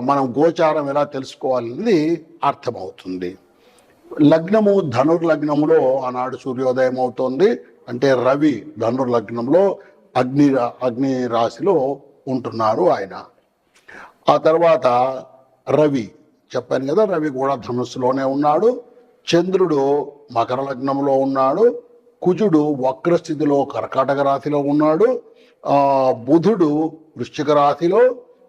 మనం గోచారం ఎలా తెలుసుకోవాలన్నది అర్థమవుతుంది. లగ్నము ధనుర్లగ్నములో ఆనాడు సూర్యోదయం అవుతోంది. అంటే రవి ధనుర్లగ్నంలో అగ్ని అగ్ని రాశిలో ఉంటున్నారు ఆయన. ఆ తర్వాత రవి చెప్పాను కదా రవి కూడా ధనుస్సులోనే ఉన్నాడు. చంద్రుడు మకర లగ్నంలో ఉన్నాడు. కుజుడు వక్రస్థితిలో కర్కాటక రాశిలో ఉన్నాడు. బుధుడు వృశ్చిక రాశిలో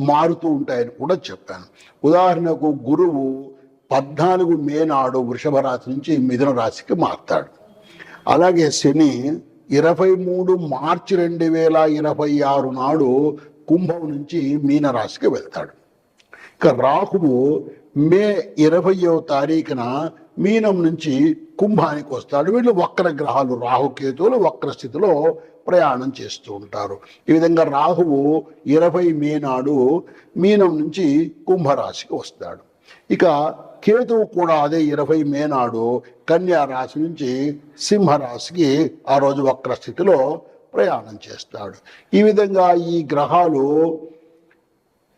మారుతూ ఉంటాయని కూడా చెప్పాను. ఉదాహరణకు గురువు పద్నాలుగు మే నాడు వృషభ రాశి నుంచి మిథున రాశికి మారుతాడు. అలాగే శని ఇరవై మూడు మార్చి రెండు వేల ఇరవై ఆరు నాడు కుంభం నుంచి మీన రాశికి వెళ్తాడు. ఇక రాహువు మే ఇరవయో తారీఖున మీనం నుంచి కుంభానికి వస్తాడు. వీళ్ళు వక్ర గ్రహాలు రాహుకేతువులు వక్ర స్థితిలో ప్రయాణం చేస్తూ ఉంటారు. ఈ విధంగా రాహువు ఇరవై మే నాడు మీనం నుంచి కుంభరాశికి వస్తాడు. ఇక కేతువు కూడా అదే ఇరవై మే నాడు కన్యా రాశి నుంచి సింహరాశికి ఆ రోజు వక్ర స్థితిలో ప్రయాణం చేస్తాడు. ఈ విధంగా ఈ గ్రహాలు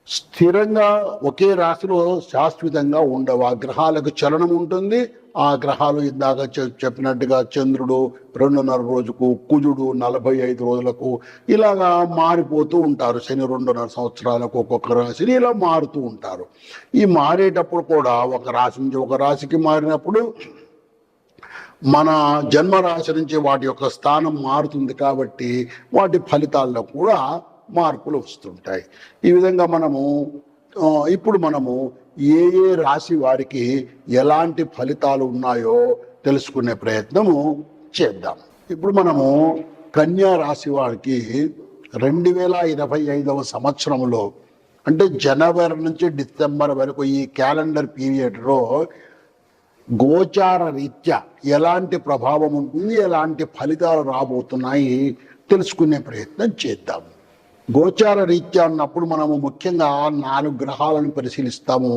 స్థిరంగా ఒకే రాశిలో శాశ్వతంగా ఉండవు? ఆ గ్రహాలకు చలనం ఉంటుంది. ఆ గ్రహాలు ఇందాక చెప్పినట్టుగా చంద్రుడు రెండున్నర రోజుకు కుజుడు నలభై ఐదు రోజులకు ఇలాగా మారిపోతూ ఉంటారు. శని రెండున్నర సంవత్సరాలకు ఒక్కొక్క రాశిని ఇలా మారుతూ ఉంటారు. ఈ మారేటప్పుడు కూడా ఒక రాశి నుంచి ఒక రాశికి మారినప్పుడు మన జన్మ రాశి నుంచి వాటి యొక్క స్థానం మారుతుంది కాబట్టి వాటి ఫలితాల్లో కూడా మార్పులు వస్తుంటాయి. ఈ విధంగా మనము ఇప్పుడు మనము ఏ ఏ రాశి వారికి ఎలాంటి ఫలితాలు ఉన్నాయో తెలుసుకునే ప్రయత్నము చేద్దాం. ఇప్పుడు మనము కన్యా రాశి వారికి రెండు వేల ఇరవై ఐదవ సంవత్సరంలో అంటే జనవరి నుంచి డిసెంబర్ వరకు ఈ క్యాలెండర్ పీరియడ్లో గోచార రీత్యా ఎలాంటి ప్రభావం ఉంటుంది ఎలాంటి ఫలితాలు రాబోతున్నాయి తెలుసుకునే ప్రయత్నం చేద్దాం. గోచార రీత్యా అన్నప్పుడు మనము ముఖ్యంగా నాలుగు గ్రహాలను పరిశీలిస్తాము.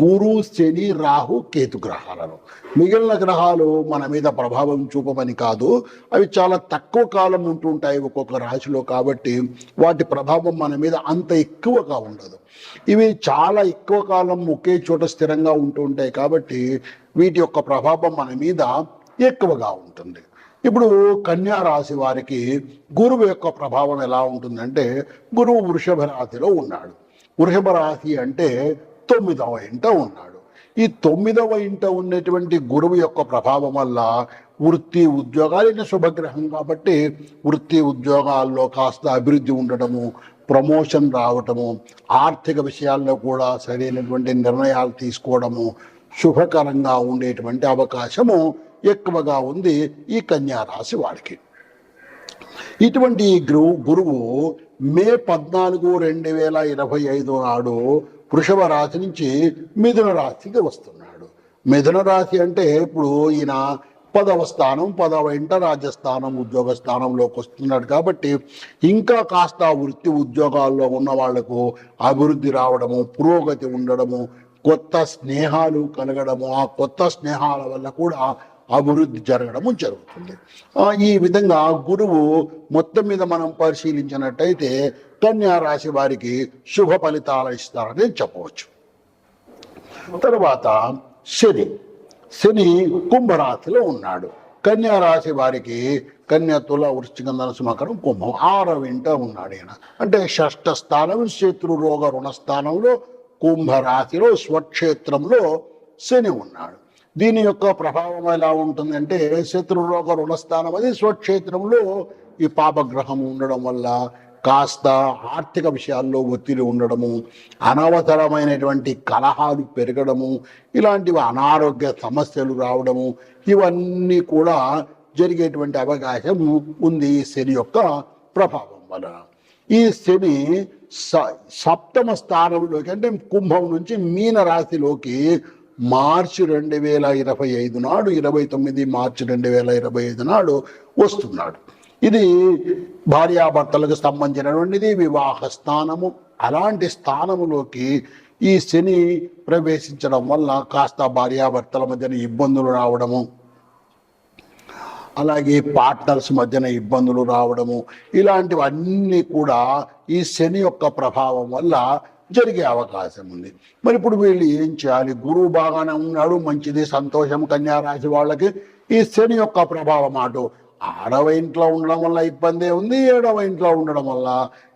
గురు శని రాహు కేతు గ్రహాలను. మిగిలిన గ్రహాలు మన మీద ప్రభావం చూపమని కాదు అవి చాలా తక్కువ కాలం ఉంటుంటాయి ఒక్కొక్క రాశిలో కాబట్టి వాటి ప్రభావం మన మీద అంత ఎక్కువగా ఉండదు. ఇవి చాలా ఎక్కువ కాలం ఒకే చోట స్థిరంగా ఉంటూ ఉంటాయి కాబట్టి వీటి యొక్క ప్రభావం మన మీద ఎక్కువగా ఉంటుంది. ఇప్పుడు కన్యా రాశి వారికి గురువు యొక్క ప్రభావం ఎలా ఉంటుందంటే గురువు వృషభ రాశిలో ఉన్నాడు. వృషభ రాశి అంటే తొమ్మిదవ ఇంట ఉన్నాడు. ఈ తొమ్మిదవ ఇంట ఉన్నటువంటి గురువు యొక్క ప్రభావం వల్ల వృత్తి ఉద్యోగాలు శుభగ్రహం కాబట్టి వృత్తి ఉద్యోగాల్లో కాస్త అభివృద్ధి ఉండటము ప్రమోషన్ రావటము ఆర్థిక విషయాల్లో కూడా సరైనటువంటి నిర్ణయాలు తీసుకోవడము శుభకరంగా ఉండేటువంటి అవకాశము ఎక్కువగా ఉంది ఈ కన్యారాశి వాడికి. ఇటువంటి గురువు గురువు మే పద్నాలుగు రెండు వేల ఇరవై ఐదు నాడు వృషభ రాశి నుంచి మిథున రాశికి వస్తున్నాడు. మిథున రాశి అంటే ఇప్పుడు ఈయన పదవ స్థానం పదవ ఇంట రాజ్యస్థానం ఉద్యోగ స్థానంలోకి వస్తున్నాడు కాబట్టి ఇంకా కాస్త వృత్తి ఉద్యోగాల్లో ఉన్న వాళ్ళకు అభివృద్ధి రావడము పురోగతి ఉండడము కొత్త స్నేహాలు కలగడము ఆ కొత్త స్నేహాల వల్ల కూడా అభివృద్ధి జరగడము జరుగుతుంది. ఈ విధంగా గురువు మొత్తం మీద మనం పరిశీలించినట్టయితే కన్యా రాశి వారికి శుభ ఫలితాలు ఇస్తారని చెప్పవచ్చు. తర్వాత శని. శని కుంభరాశిలో ఉన్నాడు. కన్యా రాశి వారికి కన్య తుల వృశ్చిక ధనుసు మకరం కుంభం ఆరవ ఇంట ఉన్నాడు ఈయన. అంటే షష్ఠ స్థానం శత్రు రోగ రుణ స్థానంలో కుంభరాశిలో స్వక్షేత్రంలో శని ఉన్నాడు. దీని యొక్క ప్రభావం ఎలా ఉంటుందంటే శత్రురోగ రుణస్థానం అది స్వక్షేత్రంలో ఈ పాపగ్రహం ఉండడం వల్ల కాస్త ఆర్థిక విషయాల్లో ఒత్తిడి ఉండడము అనవసరమైనటువంటి కలహాలు పెరగడము ఇలాంటివి అనారోగ్య సమస్యలు రావడము ఇవన్నీ కూడా జరిగేటువంటి అవకాశం ఉంది ఈ శని యొక్క ప్రభావం వలన ఈ శని స- సప్తమ స్థానంలోకి అంటే కుంభం నుంచి మీన రాశిలోకి మార్చి రెండు వేల ఇరవై ఐదు నాడు ఇరవై తొమ్మిది మార్చి రెండు వేల ఇరవై ఐదు నాడు వస్తున్నాడు. ఇది భార్యాభర్తలకు సంబంధించినటువంటిది వివాహ స్థానము. అలాంటి స్థానములోకి ఈ శని ప్రవేశించడం వల్ల కాస్త భార్యాభర్తల మధ్యన ఇబ్బందులు రావడము అలాగే పార్ట్నర్స్ మధ్యన ఇబ్బందులు రావడము ఇలాంటివన్నీ కూడా ఈ శని యొక్క ప్రభావం వల్ల జరిగే అవకాశం ఉంది. మరి ఇప్పుడు వీళ్ళు ఏం చేయాలి? గురువు బాగానే ఉన్నాడు మంచిది సంతోషం కన్యారాశి వాళ్ళకి ఈ శని యొక్క ప్రభావం అటు. ఆరవ ఇంట్లో ఉండడం వల్ల ఇబ్బందే ఉంది ఏడవ ఇంట్లో ఉండడం వల్ల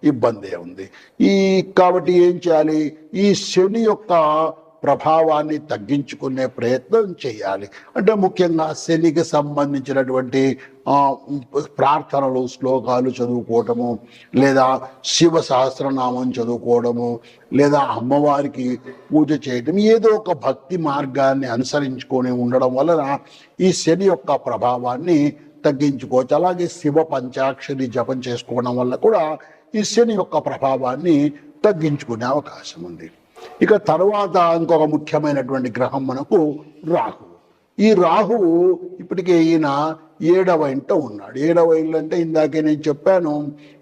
ఇబ్బందే ఉంది. ఈ కాబట్టి ఏం చేయాలి? ఈ శని యొక్క ప్రభావాన్ని తగ్గించుకునే ప్రయత్నం చేయాలి. అంటే ముఖ్యంగా శనికి సంబంధించినటువంటి ప్రార్థనలు శ్లోకాలు చదువుకోవటము లేదా శివ సహస్రనామం చదువుకోవడము లేదా అమ్మవారికి పూజ చేయటం ఏదో ఒక భక్తి మార్గాన్ని అనుసరించుకొని ఉండడం వలన ఈ శని యొక్క ప్రభావాన్ని తగ్గించుకోవచ్చు. అలాగే శివ పంచాక్షరి జపం చేసుకోవడం వల్ల కూడా ఈ శని యొక్క ప్రభావాన్ని తగ్గించుకునే అవకాశం ఉంది. ఇక తర్వాత ఇంకొక ముఖ్యమైనటువంటి గ్రహం మనకు రాహు. ఈ రాహువు ఇప్పటికే ఈయన ఏడవ ఇంట ఉన్నాడు. ఏడవ ఇల్లు అంటే ఇందాకే నేను చెప్పాను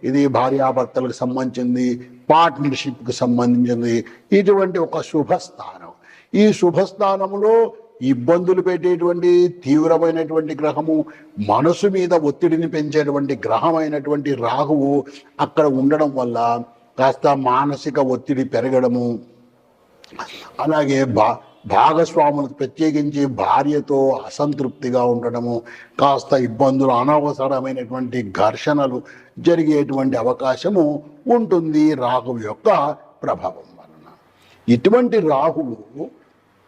ఇది భార్యాభర్తలకు సంబంధించింది పార్ట్నర్షిప్కి సంబంధించింది ఇటువంటి ఒక శుభస్థానం. ఈ శుభస్థానంలో ఇబ్బందులు పెట్టేటువంటి తీవ్రమైనటువంటి గ్రహము మనసు మీద ఒత్తిడిని పెంచేటువంటి గ్రహమైనటువంటి రాహువు అక్కడ ఉండడం వల్ల కాస్త మానసిక ఒత్తిడి పెరగడము అలాగే బా భాగస్వాములకు ప్రత్యేకించి భార్యతో అసంతృప్తిగా ఉండడము కాస్త ఇబ్బందులు అనవసరమైనటువంటి ఘర్షణలు జరిగేటువంటి అవకాశము ఉంటుంది రాహువు యొక్క ప్రభావం వలన. ఇటువంటి రాహువు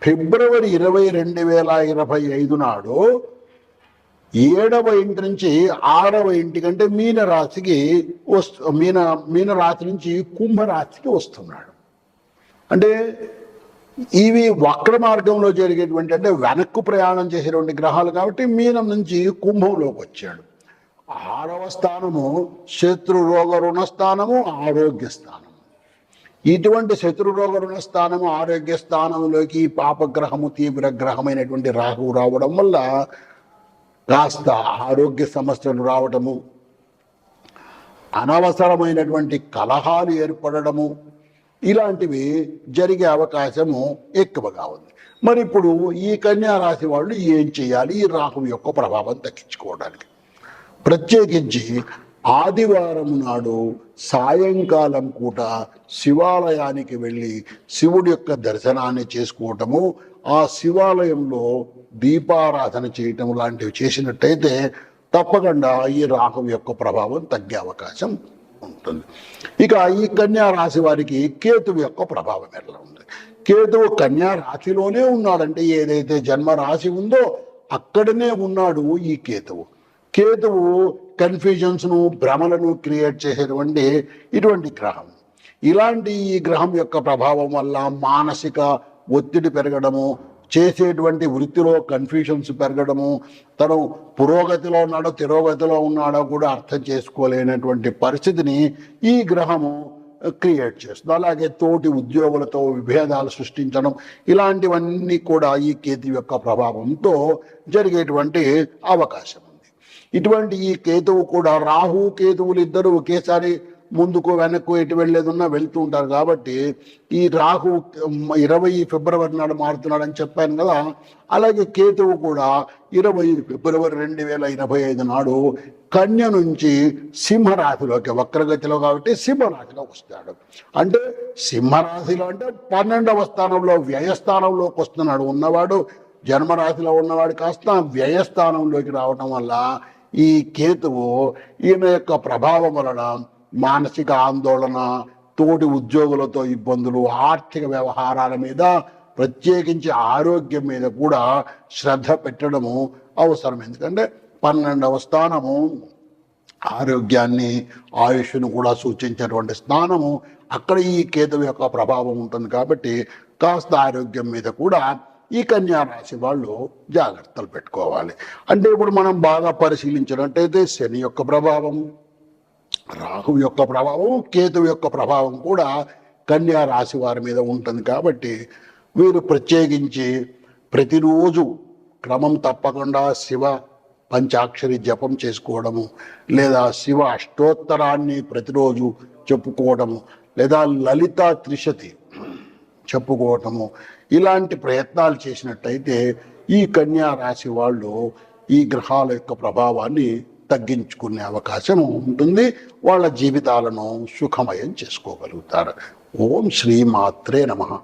ఫిబ్రవరి ఇరవై రెండు వేల ఇరవై ఐదు నాడు ఏడవ ఇంటి నుంచి ఆరవ ఇంటి కంటే వస్తు మీన మీనరాశి నుంచి కుంభరాశికి వస్తున్నాడు. అంటే ఇవి వక్ర మార్గంలో జరిగేటువంటి అంటే వెనక్కు ప్రయాణం చేసేటువంటి గ్రహాలు కాబట్టి మీనం నుంచి కుంభంలోకి వచ్చాడు. ఆరవ స్థానము శత్రు రోగ రుణస్థానము ఆరోగ్య స్థానము. ఇటువంటి శత్రు రోగ రుణస్థానము ఆరోగ్య స్థానంలోకి పాపగ్రహము తీవ్ర గ్రహమైనటువంటి రాహువు రావడం వల్ల కాస్త ఆరోగ్య సమస్యలు రావడము అనవసరమైనటువంటి కలహాలు ఏర్పడడము ఇలాంటివి జరిగే అవకాశము ఎక్కువగా ఉంది. మరి ఇప్పుడు ఈ కన్యా రాశి వాళ్ళు ఏం చేయాలి? ఈ రాహువు యొక్క ప్రభావం తగ్గించుకోవడానికి. ప్రత్యేకించి ఆదివారం నాడు సాయంకాలం పూట శివాలయానికి వెళ్ళి శివుడి యొక్క దర్శనాన్ని చేసుకోవటము ఆ శివాలయంలో దీపారాధన చేయటం లాంటివి చేసినట్టయితే తప్పకుండా ఈ రాహు యొక్క ప్రభావం తగ్గే అవకాశం ఉంటుంది ఇక ఈ కన్యా రాశి వారికి కేతువు యొక్క ప్రభావం ఎట్లా ఉంది? కేతువు కన్యా రాశిలోనే ఉన్నాడంటే ఏదైతే జన్మ రాశి ఉందో అక్కడనే ఉన్నాడు ఈ కేతువు. కేతువు కన్ఫ్యూజన్స్ను భ్రమలను క్రియేట్ చేసేటువంటి ఇటువంటి గ్రహం. ఇలాంటి ఈ గ్రహం యొక్క ప్రభావం వల్ల మానసిక ఒత్తిడి పెరగడము చేసేటువంటి వృత్తిలో కన్ఫ్యూషన్స్ పెరగడము తను పురోగతిలో ఉన్నాడో తిరోగతిలో ఉన్నాడో కూడా అర్థం చేసుకోలేనటువంటి పరిస్థితిని ఈ గ్రహము క్రియేట్ చేస్తుంది. అలాగే తోటి ఉద్యోగులతో విభేదాలు సృష్టించడం ఇలాంటివన్నీ కూడా ఈ కేతు యొక్క ప్రభావంతో జరిగేటువంటి అవకాశం ఉంది. ఇటువంటి ఈ కేతువు కూడా రాహు కేతువులు ఇద్దరు ఒకేసారి ముందుకు వెనక్కు ఎటు వెళ్ళేదన్నా వెళ్తూ ఉంటారు. కాబట్టి ఈ రాహు ఇరవై ఫిబ్రవరి నాడు మారుతున్నాడు అని చెప్పాను కదా. అలాగే కేతువు కూడా ఇరవై ఫిబ్రవరి రెండు వేల ఇరవై ఐదు నాడు కన్య నుంచి సింహరాశిలోకి వక్రగతిలో కాబట్టి సింహరాశిలోకి వస్తాడు. అంటే సింహరాశిలో అంటే పన్నెండవ స్థానంలో వ్యయస్థానంలోకి వస్తున్నాడు ఉన్నవాడు. జన్మరాశిలో ఉన్నవాడు కాస్త వ్యయస్థానంలోకి రావటం వల్ల ఈ కేతువు ఈయన యొక్క ప్రభావం వలన మానసిక ఆందోళన తోటి ఉద్యోగులతో ఇబ్బందులు ఆర్థిక వ్యవహారాల మీద ప్రత్యేకించి ఆరోగ్యం మీద కూడా శ్రద్ధ పెట్టడము అవసరం. ఎందుకంటే పన్నెండవ స్థానము ఆరోగ్యాన్ని ఆయుష్ను కూడా సూచించేటువంటి స్థానము అక్కడ ఈ కేతువు యొక్క ప్రభావం ఉంటుంది కాబట్టి కాస్త ఆరోగ్యం మీద కూడా ఈ కన్యా రాశి వాళ్ళు జాగ్రత్తలు పెట్టుకోవాలి. అంటే ఇప్పుడు మనం బాగా పరిశీలించినట్టయితే శని యొక్క ప్రభావం రాహు యొక్క ప్రభావం కేతువు యొక్క ప్రభావం కూడా కన్యా రాశి వారి మీద ఉంటుంది కాబట్టి వీరు ప్రత్యేకించి ప్రతిరోజు క్రమం తప్పకుండా శివ పంచాక్షరి జపం చేసుకోవడము లేదా శివ అష్టోత్తరాన్ని ప్రతిరోజు చెప్పుకోవడము లేదా లలిత త్రిశతి చెప్పుకోవటము ఇలాంటి ప్రయత్నాలు చేసినట్టయితే ఈ కన్యా రాశి వాళ్ళు ఈ గ్రహాల యొక్క ప్రభావాన్ని తగ్గించుకునే అవకాశం ఉంటుంది. వాళ్ళ జీవితాలను సుఖమయం చేసుకోగలుగుతారు. ఓం శ్రీ మాత్రే నమ.